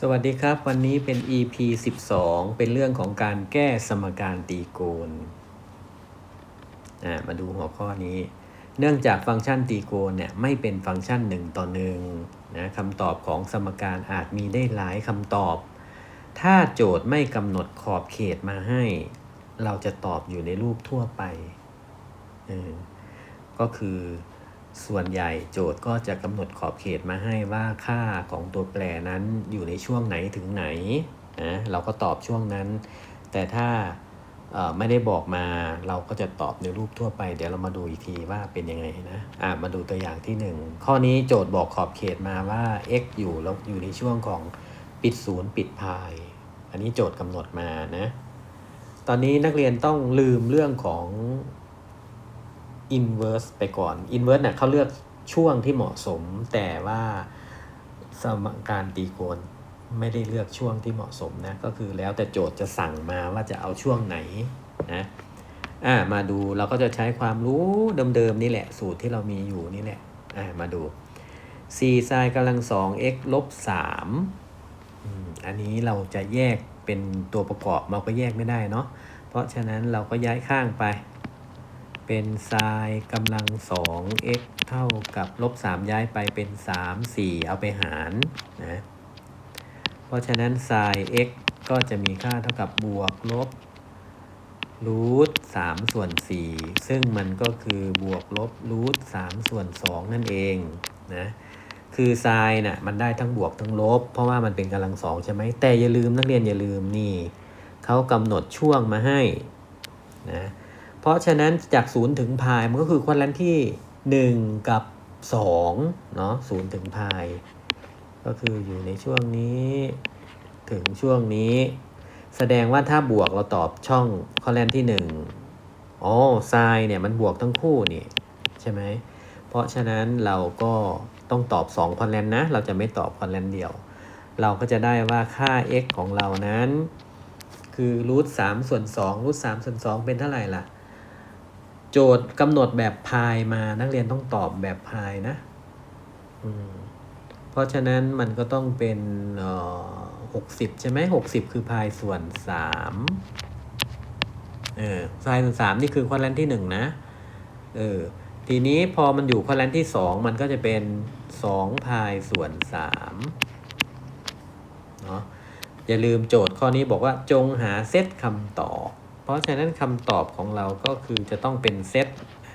สวัสดีครับ วันนี้เป็น EP 12 เป็นเรื่องของการแก้สมการตรีโกณอ่ามาดูหัวข้อนี้ เนื่องจากฟังก์ชันตรีโกณเนี่ยไม่เป็นฟังก์ชันหนึ่งต่อหนึ่งนะคำตอบของสมการอาจมีได้หลายคำตอบ ถ้าโจทย์ไม่กำหนดขอบเขตมาให้ เราจะตอบอยู่ในรูปทั่วไปเออก็คือ ส่วนใหญ่โจทย์ก็จะกำหนดขอบเขตมาให้ว่าค่าของตัวแปรนั้นอยู่ในช่วงไหนถึงไหนนะเราก็ตอบช่วงนั้น แต่ถ้าไม่ได้บอกมาเราก็จะตอบในรูปทั่วไป เดี๋ยวเรามาดูอีกทีว่าเป็นยังไงนะอะมาดูตัวอย่างที่ 1 ข้อนี้โจทย์บอกขอบเขตมาว่า x อยู่แล้วอยู่ในช่วงของปิดศูนย์ปิดพาย อันนี้โจทย์กำหนดมานะตอนนี้นักเรียนต้องลืมเรื่องของ inverse ไปก่อน inverse เนี่ยเขาเลือกช่วงที่เหมาะสม แต่ว่าสมการตรีโกณไม่ได้เลือกช่วงที่เหมาะสมนะก็คือแล้วแต่โจทย์จะสั่งมาว่าจะเอาช่วงไหนนะอ่ามาดูเราก็จะใช้ความรู้เดิมๆนี่แหละ สูตรที่เรามีอยู่นี่แหละอ่ามาดู c ไซน์กำลัง2 x ลบ3อืมอันนี้เราจะแยกเป็นตัวประกอบเราก็แยกไม่ได้เนาะเพราะฉะนั้นเราก็ย้ายข้างไป เป็นไซน์กำลัง 2 x เท่ากับลบ 3 ย้ายไปเป็น 3 4 เอาไปหารนะ เพราะฉะนั้นไซน์ x ก็จะมีค่าเท่ากับบวกลบรูท3ส่วน4ซึ่งมันก็คือบวกลบรูท3ส่วน2นั่นเองนะคือไซน์น่ะมันได้ทั้งบวกทั้งลบ เพราะว่ามันเป็นกำลังสองใช่ไหมแต่อย่าลืมนักเรียนอย่าลืมนี่เขากำหนดช่วงมาให้นะ เพราะฉะนั้นจากศูนย์ถึงพายมันก็คือควอลันที่ 1 กับ2เนาะศูนย์ถึงพายก็คืออยู่ในช่วงนี้ถึงช่วงนี้ แสดงว่าถ้าบวกเราตอบช่องคอลันที่1อ๋อไซน์เนี่ยมันบวกทั้งคู่นี่ใช่ไหมเพราะฉะนั้นเราก็ต้องตอบ2คอนแลนนะ เราจะไม่ตอบคอนแลนเดียว เราก็จะได้ว่าค่า x ของเรานั้น คือรูทสามส่วนสองรูทสามส่วนสองเป็นเท่าไหร่ล่ะ โจทย์กำหนดแบบพายมานักเรียนต้องตอบแบบพายนะเพราะฉะนั้นมันก็ต้องเป็นหกสิบใช่ไหมหกสิบคือพายส่วนสามเออพายส่วนสามนี่คือควอลันที่หนึ่งนะ เออ ทีนี้พอมันอยู่ควอลันที่สองมันก็จะเป็นสองพายส่วนสามเนาะอย่าลืมโจทย์ข้อนี้บอกว่าจงหาเซตคำตอบ เพราะฉะนั้นคำตอบของเราก็คือจะต้องเป็นเซต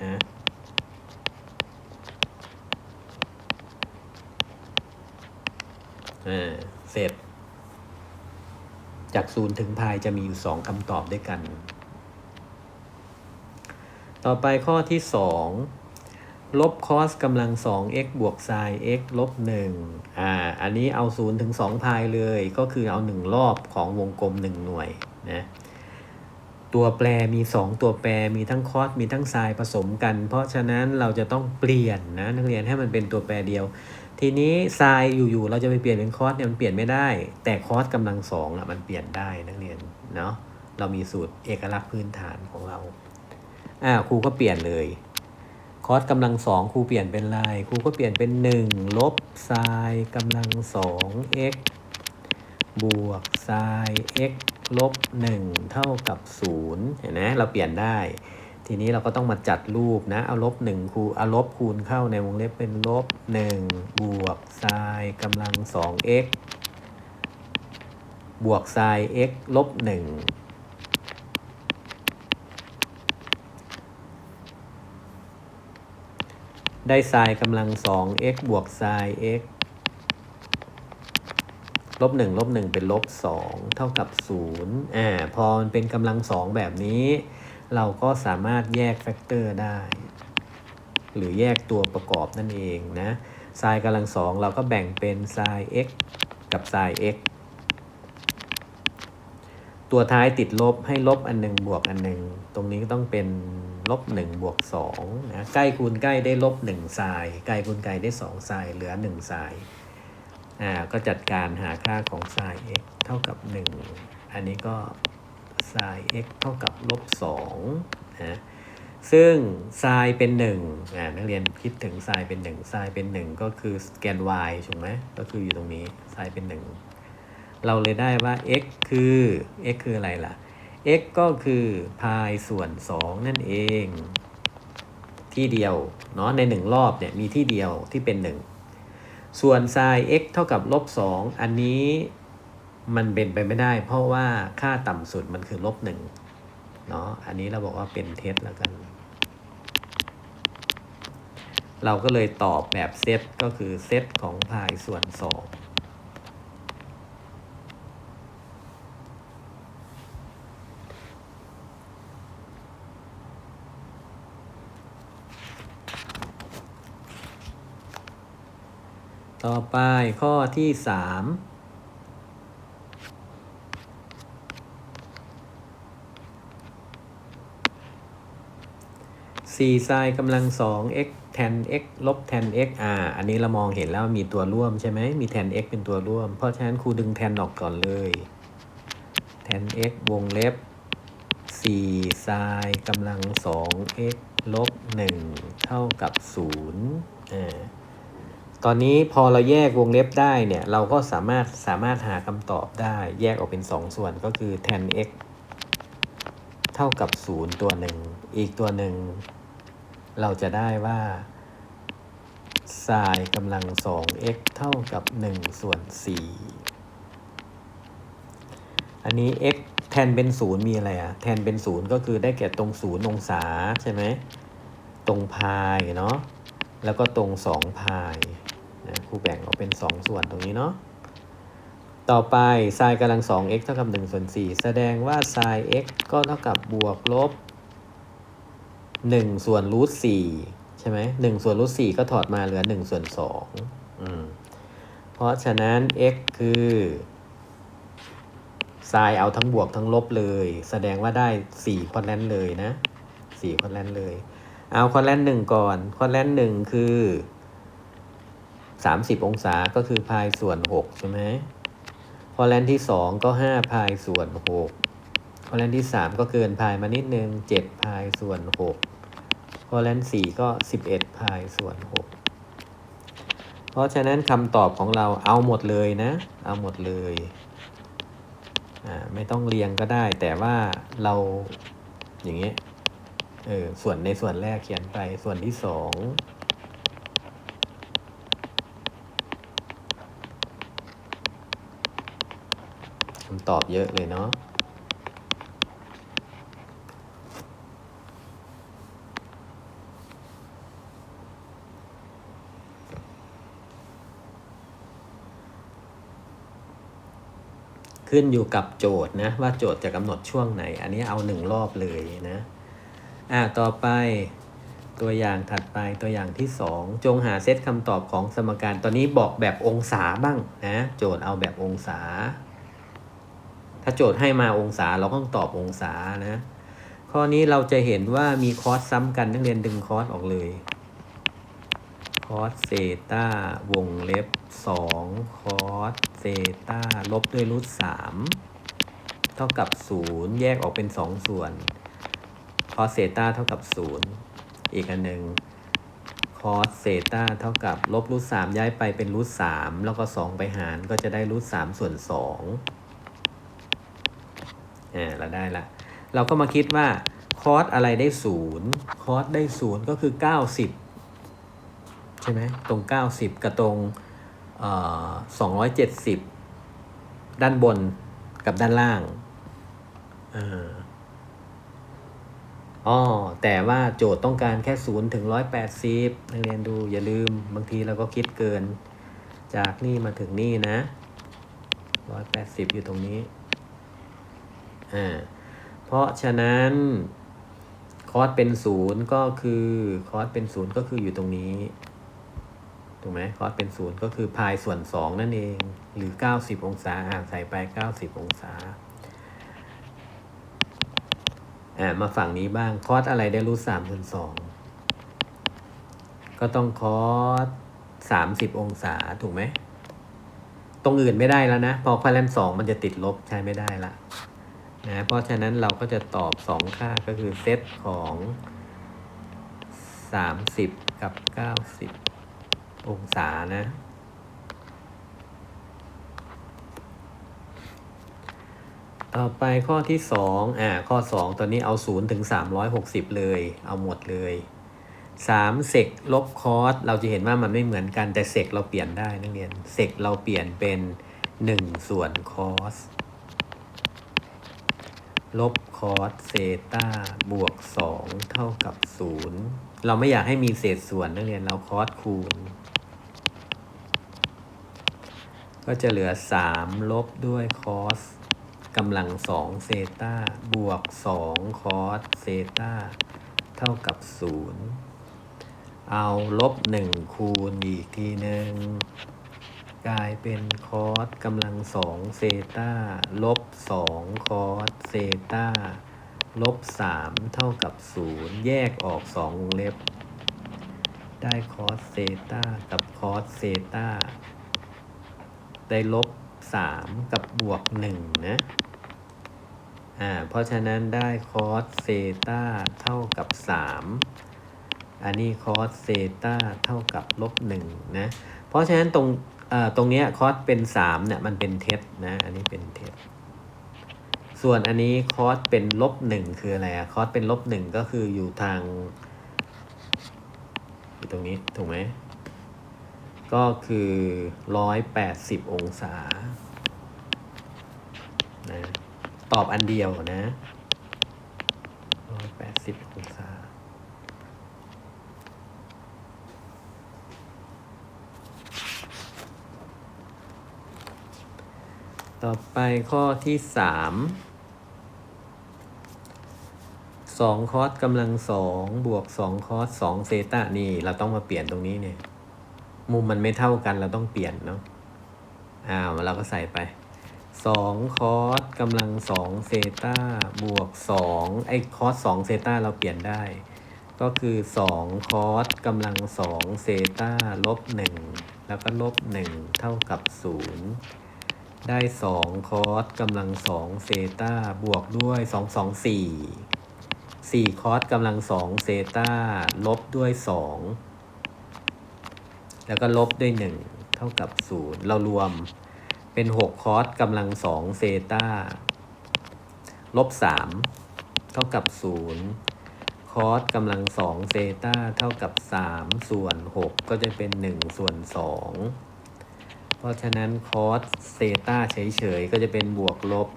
ฮะอ่าเซตจากศูนย์ถึงพายจะมีอยู่สองคำตอบด้วยกัน ต่อไปข้อที่สองลบคอสกำลัง 2x บวกไซน์ x ลบ1อ่า อันนี้เอา 0 ถึง 2 พายเลย ก็คือเอา 1 รอบของวงกลม 1 หน่วยนะ ตัวแปรมี 2 ตัวแปรมีทั้งคอสมีทั้งไซน์ผสมกัน เพราะฉะนั้นเราจะต้องเปลี่ยนนะนักเรียนให้มันเป็นตัวแปรเดียว ทีนี้ไซน์อยู่ๆเราจะไปเปลี่ยนเป็นคอสเนี่ยมันเปลี่ยนไม่ได้ แต่คอสกำลังสองอะมันเปลี่ยนได้นักเรียนเนาะเรามีสูตรเอกลักษณ์พื้นฐานของเราอ่าครูก็เปลี่ยนเลยคอสกำลังสองครูเปลี่ยนเป็นลายครูก็เปลี่ยนเป็น 1 ลบไซน์กำลังสอง x บวกไซน์ x ลบ 1 เท่ากับ 0 เห็นไหมเราเปลี่ยนได้ ทีนี้เราก็ต้องมาจัดรูปนะ เอาลบ1คูเอาลบคูณเข้าในวงเล็บเป็นลบ 1 บวกไซน์กำลัง 2 x บวกไซน์ x ลบ 1ได้ไซน์กำลัง 2 x บวกไซน์ x ลบ1ลบ1เป็นลบ2เท่ากับ0อ่าพอมันเป็นกำลัง2แบบนี้ เราก็สามารถแยกแฟกเตอร์ได้ หรือแยกตัวประกอบนั่นเองนะไซน์กำลัง2เราก็แบ่งเป็นไซน์ x กับไซน์ x ตัวท้ายติดลบให้ลบอันหนึ่งบวกอันหนึ่งตรงนี้ก็ต้องเป็นลบ1บวก2นะใกล้คูณใกล้ได้ลบ1ไซน์ใกล้คูณใกล้ได้2ไซน์เหลือ1ไซน์ อ่าก็จัดการหาค่าของไซน์ x เท่ากับ 1 อันนี้ก็ไซน์ x เท่ากับลบ2นะซึ่งไซน์เป็น1อ่านักเรียนคิดถึงไซน์เป็น1ไซน์เป็น 1 ก็คือแกน y ถูกไหมก็คืออยู่ตรงนี้ไซน์เป็น 1 เราเลยได้ว่า x คือ x คืออะไรล่ะ x ก็คือพายส่วน 2 นั่นเอง ที่เดียวเนาะในหนึ่งรอบเนี่ยมีที่เดียวที่เป็น 1 ส่วน sin x เท่ากับลบ2อันนี้มันเป็นไปไม่ได้ เพราะว่าค่าต่ำสุดมันคือลบ1เนาะอันนี้เราบอกว่าเป็นเท็จแล้วกัน เราก็เลยตอบแบบเซตก็คือเซตของพายส่วน 2 ต่อไปข้อที่สามสี่ไซน์กำลังสอง x แทน x ลบแทน x อ่า อันนี้เรามองเห็นแล้วมีตัวร่วมใช่ไหม มีแทน x เป็นตัวร่วม เพราะฉะนั้นครูดึงแทนออกก่อนเลย แทน x วงเล็บ4ไซน์กำลังสอง x ลบ 1 เท่ากับ0อ่า ตอนนี้พอเราแยกวงเล็บได้เนี่ยเราก็สามารถสามารถหาคำตอบได้แยกออกเป็น 2 ส่วนก็คือ tan x เท่ากับ 0 ตัวหนึ่งอีกตัวหนึ่ง เราจะได้ว่า sin กำลัง 2x เท่ากับ 1 ส่วน 4 อันนี้ x แทนเป็น 0 มีอะไรอะแทนเป็น 0 ก็คือได้แก่ตรง 0 องศาใช่ไหม ตรงพายเนาะแล้วก็ตรง 2 พาย นะครูแบ่งออกเป็น 2 ส่วนตรงนี้เนาะต่อไป sin กำลัง 2x เท่ากับ1ส่วน4แสดงว่า sin x ก็เท่ากับบวกลบ 1 ส่วนรูท4ใช่ไหม1ส่วนรูท4ก็ถอดมาเหลือ 1 ส่วน2อืมเพราะฉะนั้น x คือ sin เอาทั้งบวกทั้งลบเลย แสดงว่าได้4คอนแลนเลยนะ4คอนแลนเลย เอาคอนแลนหนึ่งก่อนคอนแลนหนึ่งคือ 30 องศาก็คือพายส่วน 6 ใช่ไหมคอแลนที่ 2 ก็ 5 พายส่วน6คอแลนที่ 3 ก็เกินพายมานิดนึง 7 พายส่วน6คอแลน4 ก็ 11 พายส่วน 6 เพราะฉะนั้นคำตอบของเราเอาหมดเลยนะ เอาหมดเลยไม่ต้องเรียงก็ได้ แต่ว่าเราอย่างเงี้ยเออส่วนในส่วนแรกเขียนไปส่วนที่สอง คำตอบเยอะเลยเนาะขึ้นอยู่กับโจทย์นะ ว่าโจทย์จะกำหนดช่วงไหน อันนี้เอาหนึ่งรอบเลยนะ อ่าต่อไปตัวอย่างถัดไปตัวอย่างที่ 2 จงหาเซตคำตอบของสมการตอนนี้บอกแบบองศาบ้างนะ โจทย์เอาแบบองศา ถ้าโจทย์ให้มาองศาเราก็ต้องตอบองศานะ ข้อนี้เราจะเห็นว่ามีคอสซ้ำกันนักเรียนดึงคอสออกเลยคอสเซตาวงเล็บ2คอสเซตาลบด้วยรูท3เท่ากับ 0 แยกออกเป็น 2 ส่วนคอสเซตาเท่ากับ 0 อีกอันหนึ่งคอสเซตาเท่ากับลบรูท3ย้ายไปเป็นรูท3แล้วก็ 2 ไปหารก็จะได้รูท3ส่วน 2 อ่าเราได้ละ เราก็มาคิดว่าคอสอะไรได้0คอสได้0ก็คือ90ใช่ไหมตรง90กับตรงเอ่อ270ด้านบนกับด้านล่างอ่าอ๋อแต่ว่าโจทย์ต้องการแค่ศูนย์ถึงร้อยแปดสิบนักเรียนดูอย่าลืมบางทีเราก็คิดเกิน จากนี่มาถึงนี่นะร้อยแปดสิบอยู่ตรงนี้ อ่าเพราะฉะนั้นคอสเป็นศูนย์ก็คือคอสเป็นศูนย์ก็คืออยู่ตรงนี้ถูกไหมคอสเป็นศูนย์ก็คือพายส่วนสองนั่นเอง หรือเก้าสิบองศาอ่านใส่ไปเก้าสิบองศาอ่ามาฝั่งนี้บ้างคอสอะไรได้รูทสามส่วนสองก็ต้องคอสสามสิบองศาถูกไหมตรงอื่นไม่ได้แล้วนะ พอพาแลนสองมันจะติดลบใช้ไม่ได้ละ นะเพราะฉะนั้นเราก็จะตอบสองค่าก็คือเซตของสามสิบกับเก้าสิบองศานะ ต่อไปข้อที่สองอ่า ข้อสองตอนนี้เอาศูนย์ถึงสามร้อยหกสิบเลย เอาหมดเลยสามเซกลบคอส เราจะเห็นว่ามันไม่เหมือนกันแต่เซกเราเปลี่ยนได้นักเรียน เซกเราเปลี่ยนเป็นหนึ่งส่วนคอส ลบคอสเซตาบวกสองเท่ากับศูนย์เราไม่อยากให้มีเศษส่วนนักเรียนเราคอสคูณ ก็จะเหลือ 3 ลบด้วยคอสกำลัง 2 เซตาบวก 2 คอสเซตาเท่ากับ 0 เอาลบ 1 คูณอีกทีหนึ่ง กลายเป็นคอสกำลัง2เซตาลบ2คอสเซตาลบ3เท่ากับ0แยกออก2วงเล็บ ได้คอสเซตากับคอสเซตาได้ลบ3กับบวก1นะอ่าเพราะฉะนั้นได้คอสเซตาเท่ากับ3อันนี้คอสเซตาเท่ากับลบ1นะ เพราะฉะนั้นตรง ตรงเนี้ยคอสเป็น3เนี่ยมันเป็นเท็จนะอันนี้เป็นเท็จส่วนอันนี้คอสเป็นลบ1คืออะไรอะคอสเป็นลบ1ก็คืออยู่ทางอยู่ตรงนี้ถูกไหมก็คือ180องศานะตอบอันเดียวนะ180องศา ต่อไปข้อที่3 2คอสกำลัง2บวก2คอส2เซตานี่ เราต้องมาเปลี่ยนตรงนี้เนี่ย มุมมันไม่เท่ากันเราต้องเปลี่ยนเนาะอ้าวเราก็ใส่ไป2คอสกำลัง2เซตาบวก2ไอ้คอส2เซตาเราเปลี่ยนได้ ก็คือ2คอสกำลัง2เซตาลบ1แล้วก็ลบ1เท่ากับ0 ได้ 2 คอสกำลัง2เซตาบวกด้วย 2 2 4 4 คอสกำลัง2เซตาลบด้วย 2 แล้วก็ลบด้วย 1 เท่ากับ 0 เรารวมเป็น 6 คอสกำลัง2เซตาลบ 3 เท่ากับ 0 คอสกำลัง2เซตาเท่ากับ 3 ส่วน 6 ก็จะเป็น 1 ส่วน 2 เพราะฉะนั้นคอสเซตาเฉยๆ ก็จะเป็นบวกลบ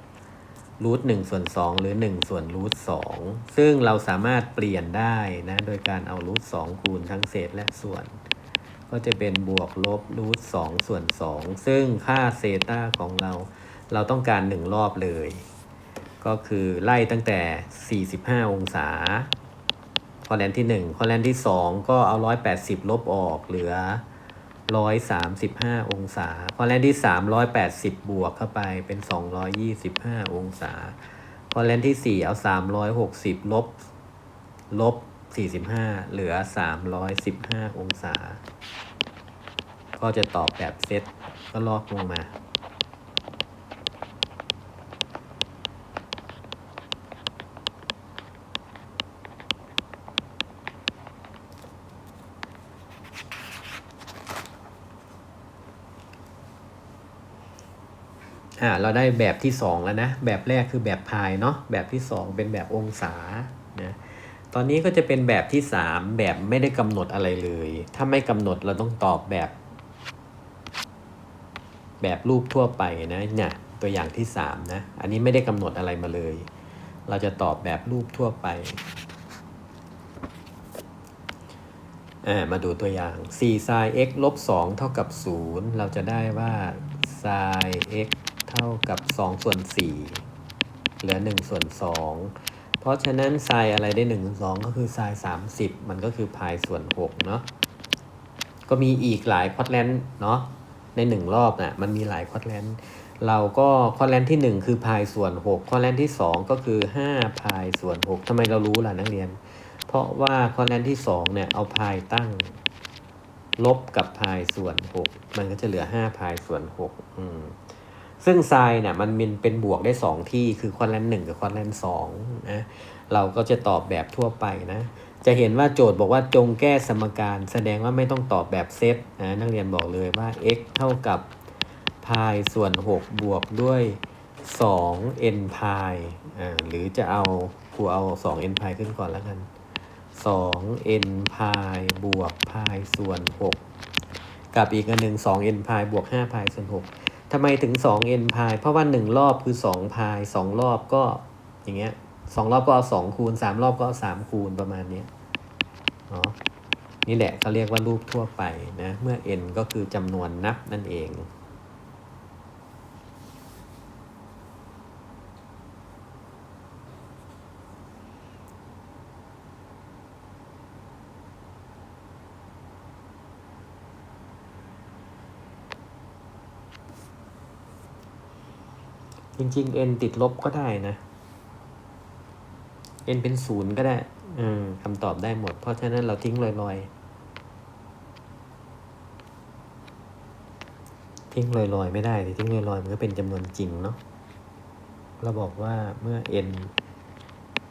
รูท1ส่วน2หรือ1ส่วนรูท2ซึ่งเราสามารถเปลี่ยนได้นะ โดยการเอารูท2คูณทั้งเศษและส่วน ก็จะเป็นบวกลบรูท2ส่วน2ซึ่งค่าเซตาของเรา เราต้องการ1รอบเลย ก็คือไล่ตั้งแต่ 45 องศาคอแลนที่ 1 คอแลนที่ 2 ก็เอา 180 ลบออกเหลือ 135 องศา พอแลนที่ 380 บวกเข้าไปเป็น 225 องศา พอแลนที่ 4 เอา 360 ลบ ลบ 45 เหลือ 315 องศา ก็จะตอบแบบเซตก็ลอกลงมา อ่าเราได้แบบที่ 2 แล้วนะ แบบแรกคือแบบพายเนาะแบบที่ 2 เป็นแบบองศานะตอนนี้ก็จะเป็นแบบที่ 3 แบบไม่ได้กำหนดอะไรเลย ถ้าไม่กำหนดเราต้องตอบแบบ แบบรูปทั่วไปนะเนี่ยตัวอย่างที่ 3 นะ อันนี้ไม่ได้กำหนดอะไรมาเลย เราจะตอบแบบรูปทั่วไปอ่ามาดูตัวอย่าง4 sin x ลบ2เท่ากับ 0 เราจะได้ว่า sin x เท่ากับ2ส่วน4เหลือ1ส่วน2เพราะฉะนั้น sin อะไรได้1ส่วน2ก็คือ sin 30 มันก็คือพายส่วน6เนาะก็มีอีกหลายควอดแลนต์เนาะใน 1 รอบนะ่ะมันมีหลายควอดแลนต์เราก็ควอดแลนต์ที่ 1 คือพายส่วน6ควอดแลนต์ที่ 2 ก็คือ 5 พายส่วน 6ทำไมเรารู้ล่ะนักเรียน เพราะว่าควอดแลนต์ที่ 2 เนี่ย เอาพายตั้ง ลบกับพายส่วน 6 มันก็จะเหลือ 5 พายส่วน6อืม ซึ่งไซน์เนี่ยมันเป็นเป็นบวกได้ 2 ที่คือควอดแลนต์หกับควอดแลนต์สนะเราก็จะตอบแบบทั่วไปนะ จะเห็นว่าโจทย์บอกว่าจงแก้สมการแสดงว่าไม่ต้องตอบแบบเซตนะนักเรียนบอกเลยว่า x เท่ากับพายส่วน 6 บวกด้วย 2 n พายอ่าหรือจะเอาครูเอา 2 n พายขึ้นก่อนแล้วกัน 2 n พายบวกพายส่วน 6 กับอีกอันหนึ่ง 2 n พายบวก5พายส่วน 6 ทำไมถึง 2 n พาย เพราะว่า 1 รอบคือ 2 พาย 2 รอบก็อย่างเงี้ยสองรอบก็เอา2คูณ 3 รอบก็เอา3คูณประมาณนี้เนาะนี่แหละเขาเรียกว่ารูปทั่วไปนะ เมื่อ n ก็คือจำนวนนับนั่นเอง จริงๆ n ติดลบก็ได้นะ n เป็นศูนย์ก็ได้อืมคำตอบได้หมด เพราะฉะนั้นเราทิ้งลอยๆ ทิ้งลอยๆ ไม่ได้ทิ้งลอยๆ มันก็เป็นจำนวนจริงเนาะ เราบอกว่าเมื่อ n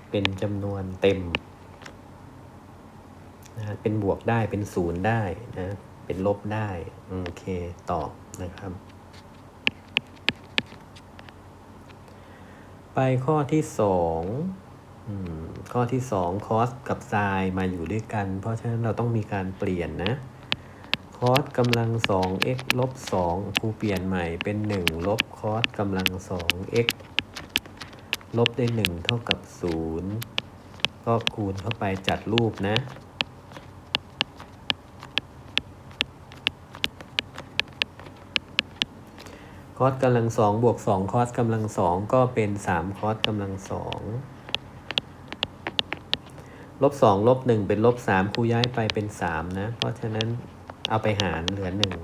เป็นจำนวนเต็มนะเป็นบวกได้เป็นศูนย์ได้นะ เป็นลบได้ โอเค ตอบนะครับ ไปข้อที่สองอืมข้อที่สองคอสกับไซน์มาอยู่ด้วยกัน เพราะฉะนั้นเราต้องมีการเปลี่ยนนะคอสกำลังสอง x ลบสองครูเปลี่ยนใหม่เป็นหนึ่งลบคอสกำลังสอง x ลบได้หนึ่งเท่ากับศูนย์ก็คูณเข้าไปจัดรูปนะ อสกำลังสองบวกสองคอสกำลังสองก็เป็นสามคอสกำลังสองลบสองลบหนึ่งเป็นลบสามครูย้ายไปเป็นสามนะ เพราะฉะนั้นเอาไปหารเหลือหนึ่ง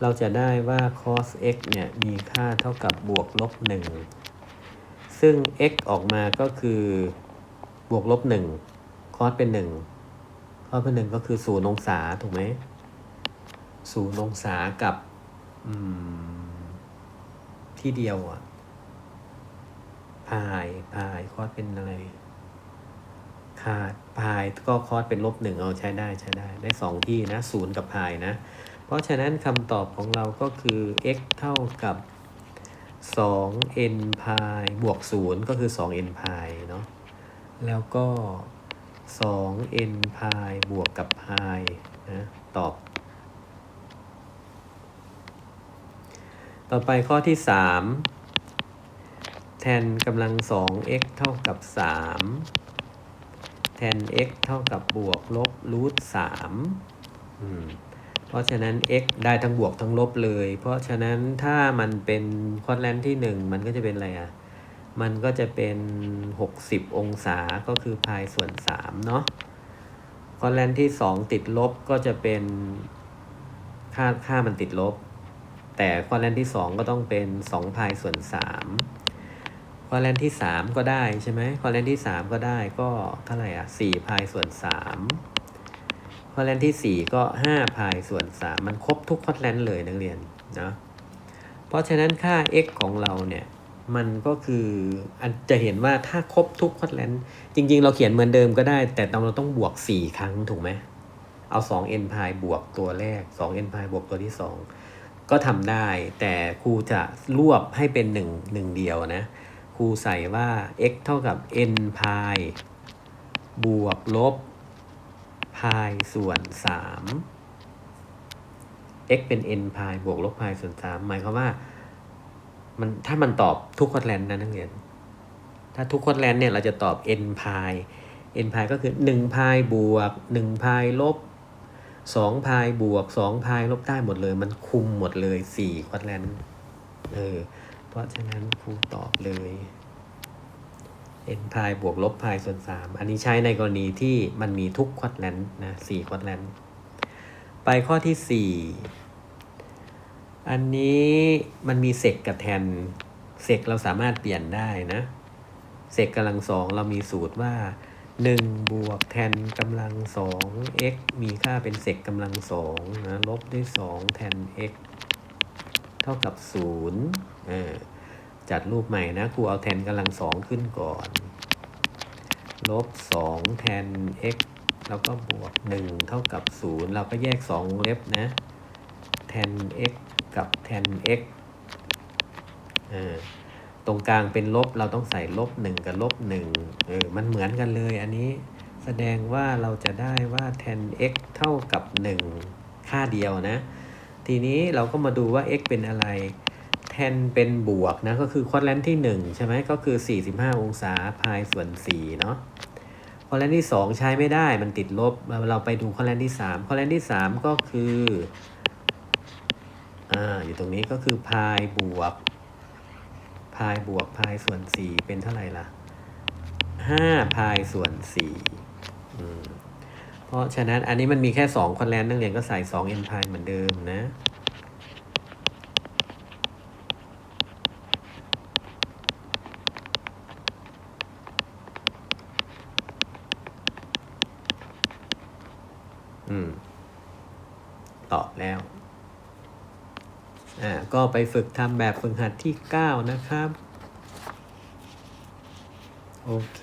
เราจะได้ว่า cos x เนี่ยมีค่าเท่ากับบวกลบหนึ่งซึ่ง x ออกมาก็คือบวกลบหนึ่งคอสเป็นหนึ่งคอสเป็นหนึ่งก็คือศูนย์องศาถูกไหมศูนย์องศากับ ที่เดียวอะพายพายคอสเป็นอะไร ขาดพายก็คอสเป็นลบหนึ่งเอาใช้ได้ใช้ได้ ได้สองที่นะศูนย์กับพายนะ เพราะฉะนั้นคำตอบของเราก็คือ x เท่ากับ 2 n พายบวก0ก็คือ 2 n พายเนาะแล้วก็ 2 n พายบวกกับพายนะตอบ ต่อไปข้อที่ 3 แทนกำลัง 2 x เท่ากับ 3 แทน x เท่ากับบวกลบรูท3อืมเพราะฉะนั้น x ได้ทั้งบวกทั้งลบเลย เพราะฉะนั้นถ้ามันเป็นคอร์ดแลนที่ 1 มันก็จะเป็นอะไรอะ มันก็จะเป็น 60 องศาก็คือพายส่วน3เนาะคอร์ดแลนที่ 2 ติดลบก็จะเป็นค่าค่ามันติดลบ แต่คอแลนที่ 2 ก็ต้องเป็น2พายส่วน3คอแลนที่ 3 ก็ได้ใช่ไหมคอแลนที่ 3 ก็ได้ก็เท่าไหร่อะ4พายส่วน3คอแลนที่ 4 ก็5พายส่วน 3 มันครบทุกคอแลนเลยนักเรียนนะเพราะฉะนั้นค่า x ของเราเนี่ยมันก็คืออันจะเห็นว่าถ้าครบทุกคอแลนจริง ๆ เราเขียนเหมือนเดิมก็ได้ แต่เราต้องบวก 4 ครั้งถูกไหมเอา2 n พายบวกตัวแรก2 n พายบวกตัวที่ 2 ก็ทำได้ แต่ครูจะรวบให้เป็น1 1เดียวนะ ครูใส่ว่า x เท่ากับ n พายบวกลบพายส่วน 3 x เป็น n พายบวกลบพายส่วน 3 หมายความว่ามันถ้ามันตอบทุกคอดแลนด์นะนักเรียน ถ้าทุกคอดแลนด์เนี่ยเราจะตอบ n พาย n พายก็คือ1พายบวก1พายลบ 2พายบวก2พายลบได้หมดเลย มันคุมหมดเลย4ควอดแลนด์เออเพราะฉะนั้นครูตอบเลย n พายบวกลบพายส่วน 3 อันนี้ใช้ในกรณีที่มันมีทุกควอดแลนต์นะ4ควอดแลนต์ไปข้อที่ 4 อันนี้มันมีเซกกับแทนเซกเราสามารถเปลี่ยนได้นะเซกกำลังสองเรามีสูตรว่า 1 บวกแทนกำลังสอง x มีค่าเป็นเซกกำลังสองนะลบด้วย 2 แทน x เท่ากับ0เออจัดรูปใหม่นะครูเอาแทนกำลังสองขึ้นก่อน ลบสองแทน x แล้วก็บวกหนึ่งเท่ากับศูนย์เราก็แยกสองเล็บนะ แทน x กับแทน x เออ ตรงกลางเป็นลบเราต้องใส่ลบหนึ่งกับลบหนึ่งเออมันเหมือนกันเลยอันนี้แสดงว่าเราจะได้ว่า tan x เท่ากับ 1 ค่าเดียวนะ ทีนี้เราก็มาดูว่า x เป็นอะไร tan เป็นบวกนะ ก็คือควอดแลนที่ 1 ใช่ไหมก็คือ 45 องศาพายส่วน4เนาะควอดแลนที่ 2 ใช้ไม่ได้มันติดลบ เราไปดูควอดแลนที่ 3ควอดแลนที่ 3 ก็คืออ่าอยู่ตรงนี้ก็คือพายบวก พายบวกพายส่วน4เป็นเท่าไหร่ล่ะ5พายส่วน4อืมเพราะฉะนั้นอันนี้มันมีแค่2คอนแลนนักเรียนก็ใส่2 n พายเหมือนเดิมนะอืม ตอบแล้ว ก็ไปฝึกทำแบบฝึกหัดที่ 9 นะครับ โอเค